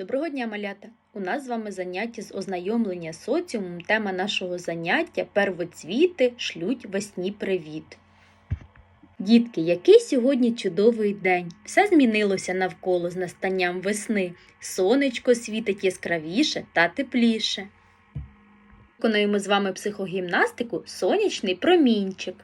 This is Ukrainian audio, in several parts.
Доброго дня, малята! У нас з вами заняття з ознайомлення соціумом. Тема нашого заняття первоцвіти шлють весні привіт. Дітки, який сьогодні чудовий день! Все змінилося навколо з настанням весни. Сонечко світить яскравіше та тепліше. Виконуємо з вами психогімнастику сонячний промінчик.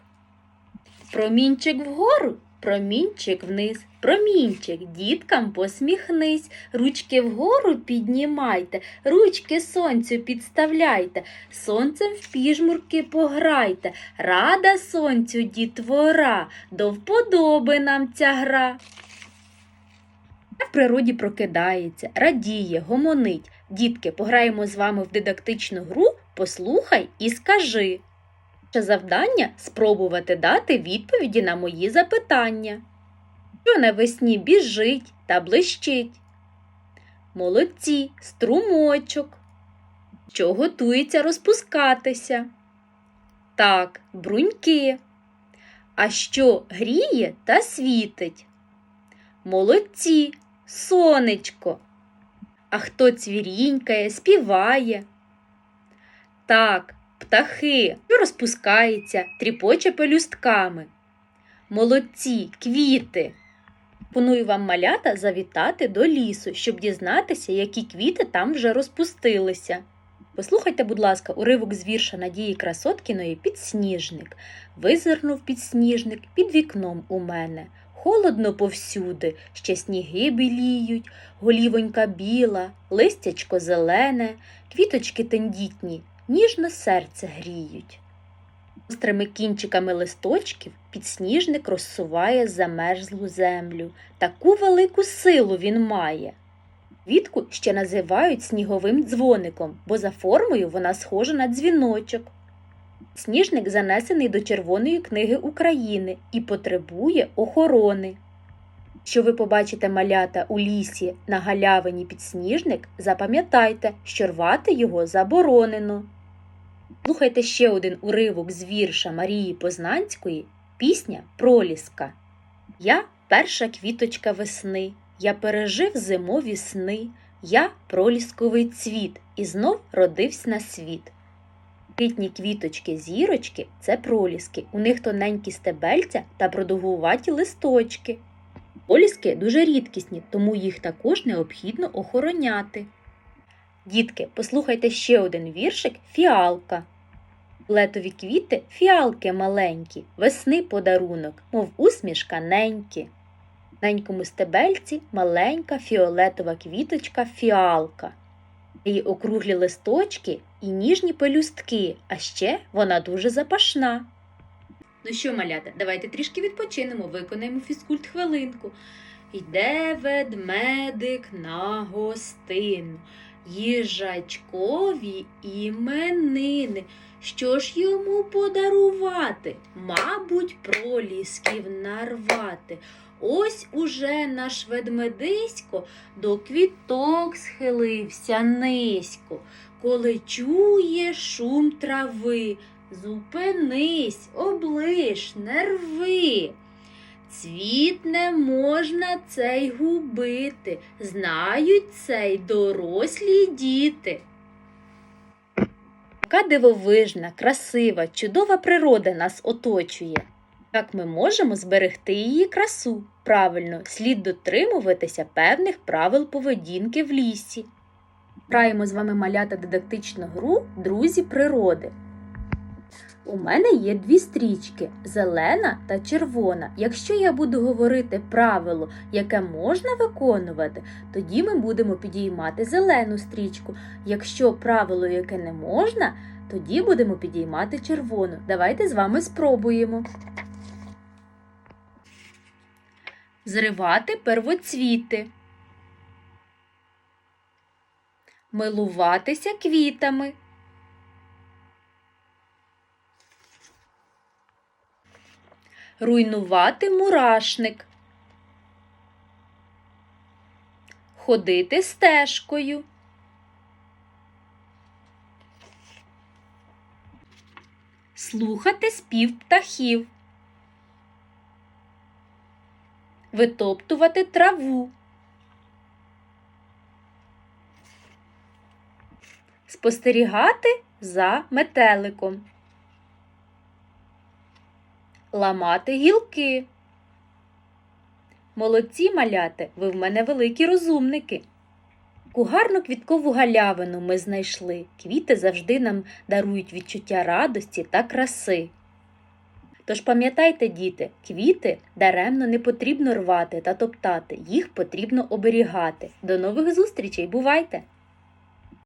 Промінчик вгору, промінчик вниз, промінчик, діткам посміхнись, ручки вгору піднімайте, ручки сонцю підставляйте, сонцем в піжмурки пограйте, рада сонцю дітвора, до вподоби нам ця гра. В природі прокидається, радіє, гомонить. Дітки, пограємо з вами в дидактичну гру, послухай і скажи. Завдання спробувати дати відповіді на мої запитання. Що навесні біжить та блищить? Молодці, струмочок. Що готується розпускатися? Так, бруньки. А що гріє та світить? Молодці, сонечко. А хто цвірінькає, співає? Так, птахи, що розпускається, тріпоче пелюстками. Молодці, квіти. Пропоную вам малята завітати до лісу, щоб дізнатися, які квіти там вже розпустилися. Послухайте, будь ласка, уривок з вірша Надії Красоткіної Підсніжник. Визирнув підсніжник під вікном у мене. Холодно повсюди, ще сніги біліють, голівонька біла, листячко зелене, квіточки тендітні, ніжно серце гріють. Острими кінчиками листочків підсніжник розсуває замерзлу землю. Таку велику силу він має. Квітку ще називають сніговим дзвоником, бо за формою вона схожа на дзвіночок. Сніжник занесений до Червоної книги України і потребує охорони. Що ви побачите малята у лісі на галявині підсніжник, запам'ятайте, що рвати його заборонено. Слухайте ще один уривок з вірша Марії Познанської Пісня Проліска. Я перша квіточка весни, я пережив зимові сни, я пролісковий цвіт і знов родився на світ. Літні квіточки зірочки це проліски, у них тоненькі стебельця та продовгуваті листочки. Проліски дуже рідкісні, тому їх також необхідно охороняти. Дітки, послухайте ще один віршик Фіалка. Летові квіти фіалки маленькі, весни подарунок, мов усмішка неньки. Ненькому стебельці маленька фіолетова квіточка фіалка. Її округлі листочки і ніжні пелюстки, а ще вона дуже запашна. Ну що, малята, давайте трішки відпочинемо, виконаємо фізкульт хвилинку. Йде ведмедик на гостину, їжачкові іменини. Що ж йому подарувати? Мабуть, пролісків нарвати. Ось уже наш ведмедисько до квіток схилився низько. Коли чує шум трави, зупинись, облиш, не рви. Цвіт не можна цей губити, знають цей дорослі діти. Яка дивовижна, красива, чудова природа нас оточує. Як ми можемо зберегти її красу? Правильно, слід дотримуватися певних правил поведінки в лісі. Граємо з вами малята дидактичну гру Друзі природи. У мене є дві стрічки зелена та червона. Якщо я буду говорити правило, яке можна виконувати, тоді ми будемо підіймати зелену стрічку. Якщо правило, яке не можна, тоді будемо підіймати червону. Давайте з вами спробуємо. Зривати первоцвіти. Милуватися квітами. Руйнувати мурашник, ходити стежкою, слухати спів птахів, витоптувати траву, Спостерігати за метеликом. Ламати гілки. Молодці маляти, ви в мене великі розумники. Кугарну квіткову галявину ми знайшли. Квіти завжди нам дарують відчуття радості та краси. Тож пам'ятайте, діти, квіти даремно не потрібно рвати та топтати, їх потрібно оберігати. До нових зустрічей, бувайте!